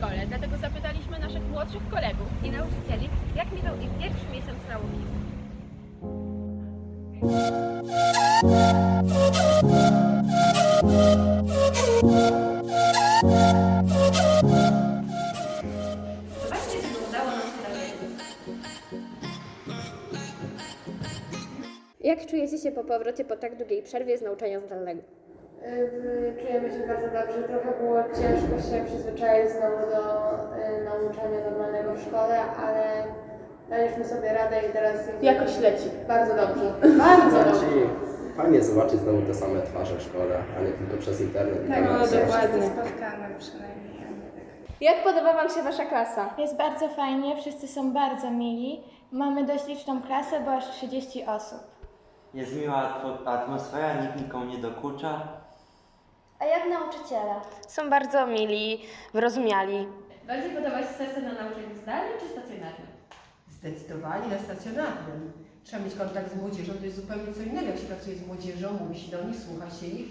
szkole, dlatego zapytaliśmy naszych młodszych kolegów i nauczycieli, jak minął im pierwszy miesiąc nauki. Zobaczcie, udało nam się nauczyć. Jak czujecie się po powrocie po tak długiej przerwie z nauczania zdalnego? Y, Czujemy się bardzo dobrze. Trochę było ciężko się przyzwyczaić znowu do y, nauczania normalnego w szkole, ale daliśmy sobie radę i teraz Jakoś leci. bardzo dobrze. Bardzo dobrze. Fajnie zobaczyć znowu te same twarze w szkole, a nie tylko przez internet. Tak, tam no, dokładnie. spotkamy przynajmniej. tak. Jak podoba Wam się Wasza klasa? Jest bardzo fajnie, wszyscy są bardzo mili. Mamy dość liczną klasę, bo aż 30 osób. Jest miła atmo- atmosfera, nikt nikomu nie dokucza. A jak nauczyciele? Są bardzo mili, wyrozumiali. Bardziej podoba się serce na nauczaniu zdalnym czy stacjonarnym? Zdecydowanie na stacjonarnym. Trzeba mieć kontakt z młodzieżą, to jest zupełnie co innego, jak się pracuje z młodzieżą, mówi się do nich, słucha się ich,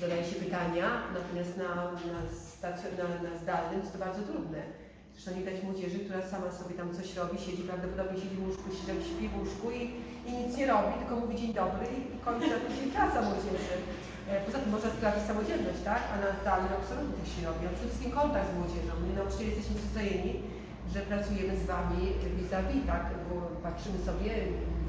zadaje się pytania, natomiast na, na, stacjon- na, na zdalnym jest to bardzo trudne. Zresztą nie dać młodzieży, która sama sobie tam coś robi, siedzi, prawdopodobnie siedzi w łóżku, siedzi, śpi w łóżku i, i nic nie robi, tylko mówi dzień dobry i, i kończy na później praca młodzieży. E, Poza tym można sprawdzić samodzielność, tak? A na zdalnym absolutnie tak się robi. A przede wszystkim kontakt z młodzieżą. My nauczyciele jesteśmy przyzwyczajeni, że pracujemy z Wami vis-a-vis, tak? Bo patrzymy sobie,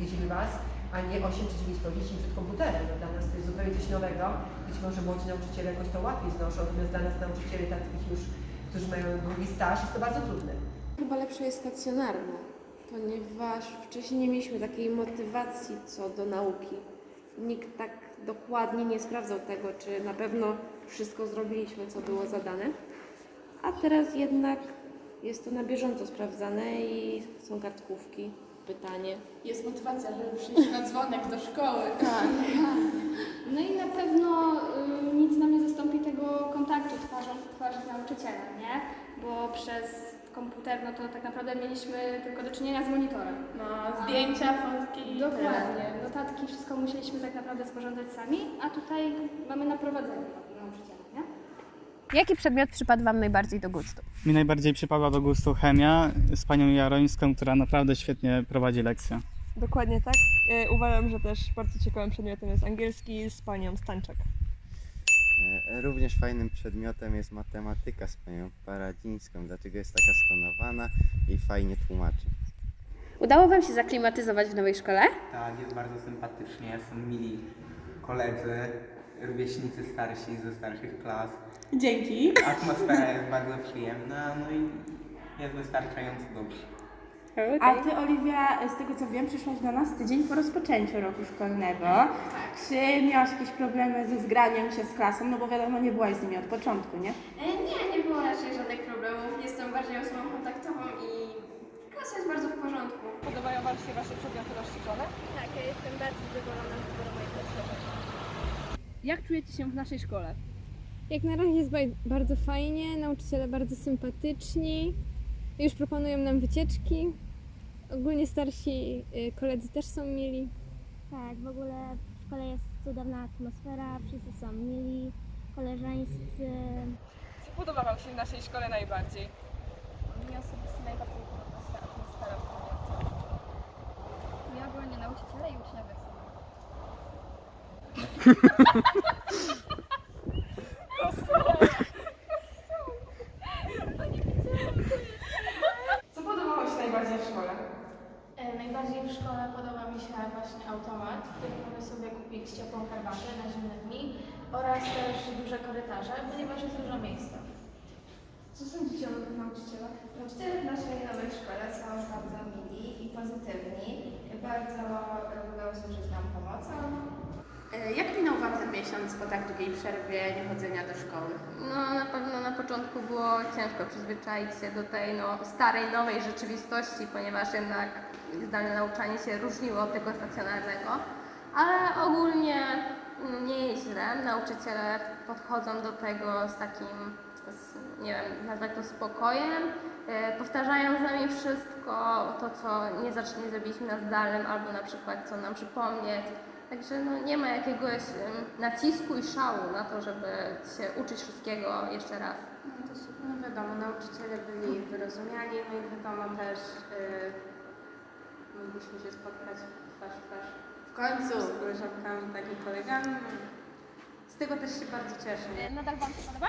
widzimy Was, a nie 8 czy 9 godzin przed komputerem. Dla nas to jest zupełnie coś nowego. Być może młodzi nauczyciele jakoś to łatwiej znoszą, natomiast dla nas nauczycieli takich już, którzy mają długi staż, jest to bardzo trudne. Chyba lepsze jest stacjonarne, ponieważ wcześniej nie mieliśmy takiej motywacji co do nauki. Nikt tak dokładnie nie sprawdzał tego, czy na pewno wszystko zrobiliśmy, co było zadane. A teraz jednak jest to na bieżąco sprawdzane i są kartkówki, pytanie. Jest motywacja, żeby przyjść na dzwonek do szkoły. No i na pewno y, nic nam nie zastąpi tego kontaktu twarzą w twarz z nauczycielem, nie? Bo przez komputer, no to tak naprawdę mieliśmy tylko do czynienia z monitorem. No, zdjęcia, fotki. Dokładnie. Notatki, wszystko musieliśmy tak naprawdę sporządzać sami, a tutaj mamy na prowadzeniu nauczyciela, nie? Jaki przedmiot przypadł Wam najbardziej do gustu? Mi najbardziej przypadła do gustu chemia z panią Jarońską, która naprawdę świetnie prowadzi lekcje. Dokładnie tak. E, Uważam, że też bardzo ciekawym przedmiotem jest angielski z panią Stańczak. E, Również fajnym przedmiotem jest matematyka z panią Paradzińską, dlatego jest taka stonowana i fajnie tłumaczy. Udało Wam się zaklimatyzować w nowej szkole? Tak, jest bardzo sympatycznie, są mili koledzy, rówieśnicy starsi ze starszych klas. Dzięki. Atmosfera jest bardzo przyjemna, no i jest wystarczająco dobrze. A Ty, Oliwia, z tego co wiem, przyszłaś do nas tydzień po rozpoczęciu roku szkolnego. Czy miałaś jakieś problemy ze zgraniem się z klasą? No bo wiadomo, nie byłaś z nimi od początku, nie? Nie, nie było raczej żadnych problemów. Jestem bardziej osobą kontaktową i klasa jest bardzo w porządku. Podobają Wam się Wasze przedmioty rozszerzone? Tak, ja jestem bardzo zadowolona z wyboru mojej klasy. Jak czujecie się w naszej szkole? Jak na razie jest bardzo fajnie, nauczyciele bardzo sympatyczni, już proponują nam wycieczki. Ogólnie starsi y, koledzy też są mili. Tak, w ogóle w szkole jest cudowna atmosfera, wszyscy są mili, koleżeńscy. Co podoba Wam się w naszej szkole najbardziej? Mnie osobiście najbardziej podoba się atmosfera w tym Ja ogólnie nauczyciele i uczniowie są. Co podobało się najbardziej w szkole? E, Najbardziej w szkole podoba mi się właśnie automat, w którym mogę sobie kupić ciepłą herbatę na zimne dni oraz też duże korytarze, ponieważ jest dużo miejsca. Co sądzicie o nowych nauczycielach? Nauczyciele w naszej nowej szkole są bardzo mili i pozytywni. Bardzo lubią służyć nam pomocą. E, Jak minął Wam ten miesiąc po tak długiej przerwie niechodzenia do szkoły? No na pewno na początku było ciężko przyzwyczaić się do tej no, starej, nowej rzeczywistości, ponieważ jednak zdalne nauczanie się różniło od tego stacjonarnego, ale ogólnie nie jest źle. Nauczyciele podchodzą do tego z takim, z, nie wiem, nazwać to spokojem, e, powtarzają z nami wszystko, to co nie, zac- nie zrobiliśmy na zdalnym, albo na przykład co nam przypomnieć. Także no, nie ma jakiegoś em, nacisku i szału na to, żeby się uczyć wszystkiego jeszcze raz. No to super, no wiadomo, nauczyciele byli wyrozumiali, no i wiadomo też yy, mogliśmy się spotkać twarz w twarz W końcu! z koleżankami, tak i kolegami. Z tego też się bardzo cieszę. Nadal Wam się podoba?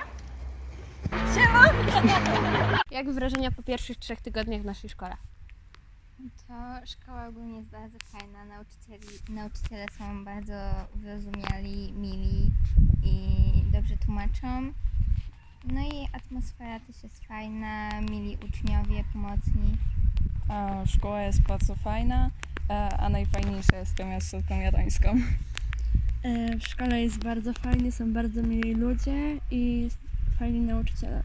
Jak wrażenia po pierwszych trzech tygodniach w naszej szkole? To szkoła ogólnie jest bardzo fajna. Nauczycieli, nauczyciele są bardzo wyrozumiali, mili i dobrze tłumaczą. No i atmosfera też jest fajna, mili uczniowie, pomocni. A, szkoła jest bardzo fajna, a, najfajniejsza jest chemia z Słówką Jarońską. E, W szkole jest bardzo fajnie, są bardzo mili ludzie i fajni nauczyciele.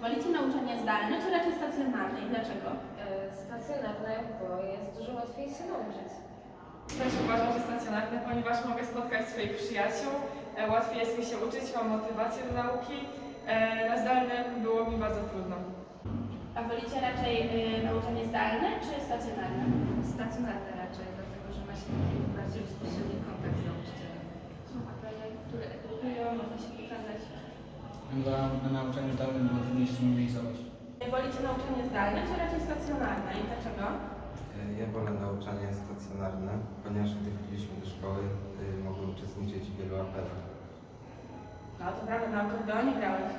Wolicie nauczanie zdalne czy raczej stacjonarne i dlaczego? Stacjonarne, bo jest dużo łatwiej się nauczyć. Też uważam, że stacjonarne, ponieważ mogę spotkać swoich przyjaciół, e, łatwiej jest mi się uczyć, mam motywację do nauki. E, Na zdalnym było mi bardzo trudno. A wolicie raczej y, nauczanie zdalne czy stacjonarne? Stacjonarne raczej, dlatego że ma się taki bardziej bezpośredni kontakt z nauczycielem. Są apele, które edukują, można się pokazać. Na, na nauczaniu zdalnym było trudniej się zmobilizować. Wolicie nauczanie zdalne czy raczej stacjonarne i dlaczego? Ja wolę nauczanie stacjonarne, ponieważ gdy chodziliśmy do szkoły, y, mogłem uczestniczyć w wielu apelach. No to prawda, na akordeonie grałeś.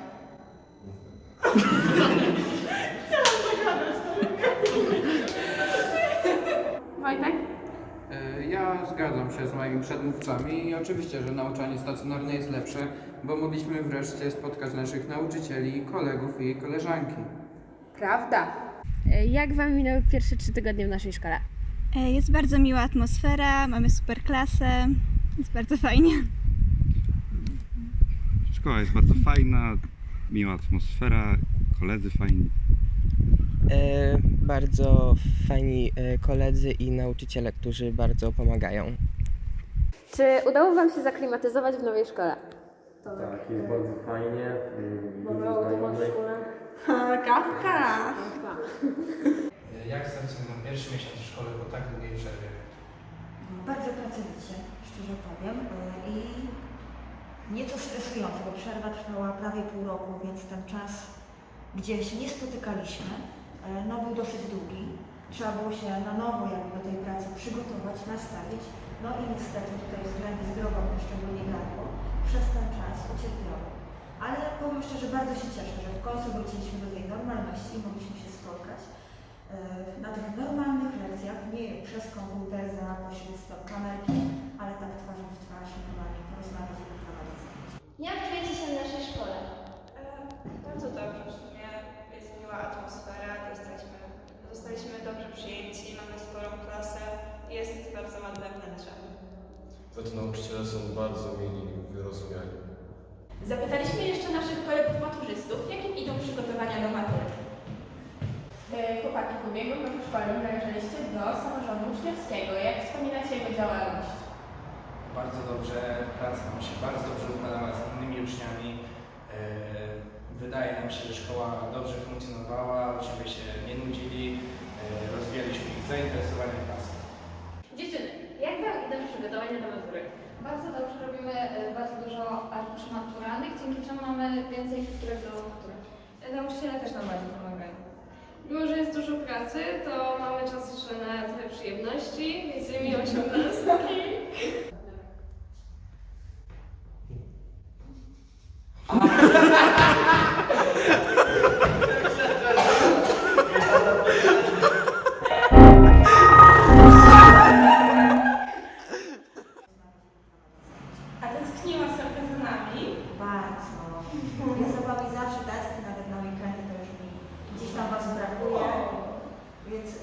Wojtek? E, Ja zgadzam się z moimi przedmówcami i oczywiście, że nauczanie stacjonarne jest lepsze, bo mogliśmy wreszcie spotkać naszych nauczycieli, kolegów i koleżanki. Prawda. E, Jak Wam minęły pierwsze trzy tygodnie w naszej szkole? E, Jest bardzo miła atmosfera, mamy super klasę, jest bardzo fajnie. Szkoła jest bardzo fajna, miła atmosfera, koledzy fajni. E, bardzo fajni e, koledzy i nauczyciele, którzy bardzo pomagają. Czy udało Wam się zaklimatyzować w nowej szkole? Tak, jest bardzo fajnie, mm, dużo znajomych. Kawka! Jak stacjonują pierwszy miesiąc w szkole po tak długiej przerwie? Bardzo pracowicie, szczerze powiem. y, I nieco stresująco, bo przerwa trwała prawie pół roku, więc ten czas, gdzie się nie spotykaliśmy, no był dosyć długi. Trzeba było się na nowo jakby do tej pracy przygotować, nastawić. No i niestety tutaj względy zdrowotne, szczególnie gardło, przez ten czas ucierpiało. Ale powiem szczerze, bardzo się cieszę, że w końcu wróciliśmy do tej normalności i mogliśmy się spotkać y, na tych normalnych lekcjach, nie przez komputer za pośrednictwem kamerki, ale tak twarzą w twarz normalnie porozmawiać i poprowadzić. Jak czujecie się w naszej szkole? Bardzo dobrze, w sumie jest miła atmosfera, jesteśmy, zostaliśmy dobrze przyjęci, mamy sporą klasę, jest bardzo ładne wnętrze. Za to nauczyciele są bardzo mili, wyrozumiali. Zapytaliśmy jeszcze naszych kolegów maturzystów, jakie idą przygotowania do matury. E, Chłopaki, w ubiegłym roku szkolnym należeliście do samorządu uczniowskiego. Jak wspominacie jego działalność? Bardzo dobrze, praca nam się bardzo dobrze układała z innymi uczniami. E, Wydaje nam się, że szkoła dobrze funkcjonowała, uczniowie się nie nudzili, e, rozwijaliśmy ich zainteresowanie klasą. Dziewczyny, jak Wam idą przygotowania do matury? Bardzo dobrze robimy e, bardzo dużo arkuszy maturalnych, dzięki czemu mamy więcej chwilek do matury. Nauczyciele też nam bardzo pomagają. Mimo, że jest dużo pracy, to mamy czas jeszcze na trochę przyjemności, więc miło osiemnastki.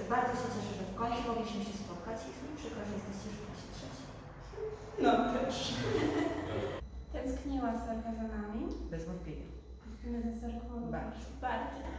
bardzo się cieszę, że w końcu mogliśmy się spotkać i jest przykro, że jesteście już w klasie trzeciej. No też. Tęskniła Sorka za nami? Bez wątpienia. My za Sorką Bardzo. Bardzo.